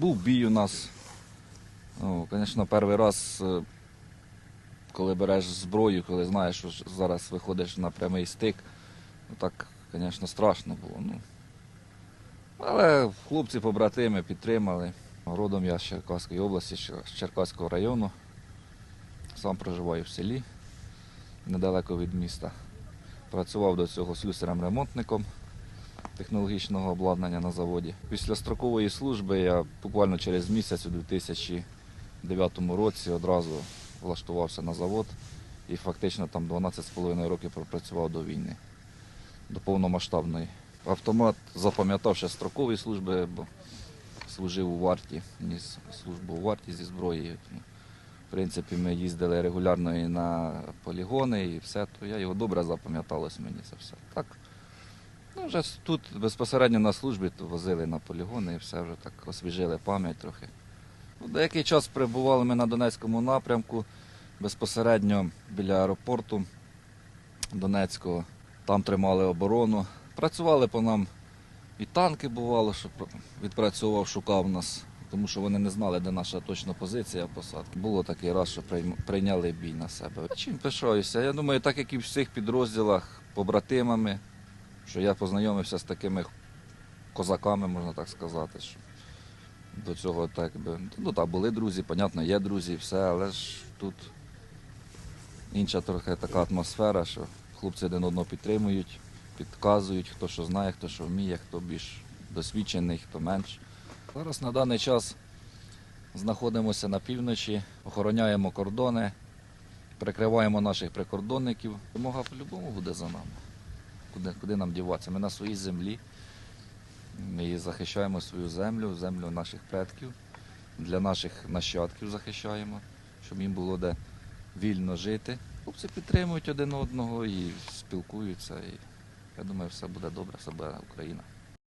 Був бій у нас. Ну, звісно, перший раз, е, коли береш зброю, коли знаєш, що зараз виходиш на прямий стик, ну так, звісно, страшно було. Ну. Але хлопці, побратими підтримали. Родом я з Черкаської області, з Черкаського району. Сам проживаю в селі, недалеко від міста. Працював до цього слюсарем-ремонтником технологічного обладнання на заводі. Після строкової служби я буквально через місяць у 2009 році одразу влаштувався на завод і фактично там 12,5 років пропрацював до війни, до повномасштабної. Автомат запам'ятав ще строкової служби, бо служив у варті, ніс службу у варті зі зброєю. В принципі, ми їздили регулярно і на полігони, і все, то я його добре запам'яталось мені це все. Так, ну вже тут безпосередньо на службі возили на полігони і все вже так освіжили пам'ять трохи. Ну, деякий час перебували ми на Донецькому напрямку, безпосередньо біля аеропорту Донецького. Там тримали оборону. Працювали по нам і танки бувало, що відпрацьовував, шукав нас, тому що вони не знали, де наша точна позиція посадки. Було такий раз, що прийняли бій на себе. Чим пишаюся? Я думаю, так як і в всіх підрозділах, побратимами, що я познайомився з такими козаками, можна так сказати. Що до цього так би. Ну так, були друзі, понятно, є друзі, все, але ж тут інша трохи така атмосфера, що хлопці один одного підтримують, підказують, хто що знає, хто що вміє, хто більш досвідчений, хто менш. Зараз на даний час знаходимося на півночі, охороняємо кордони, прикриваємо наших прикордонників. Вимога по-любому буде за нами. Куди, куди нам діватися? Ми на своїй землі. Ми захищаємо свою землю, землю наших предків, для наших нащадків захищаємо, щоб їм було де вільно жити. Хлопці підтримують один одного і спілкуються. І я думаю, все буде добре, все буде Україна.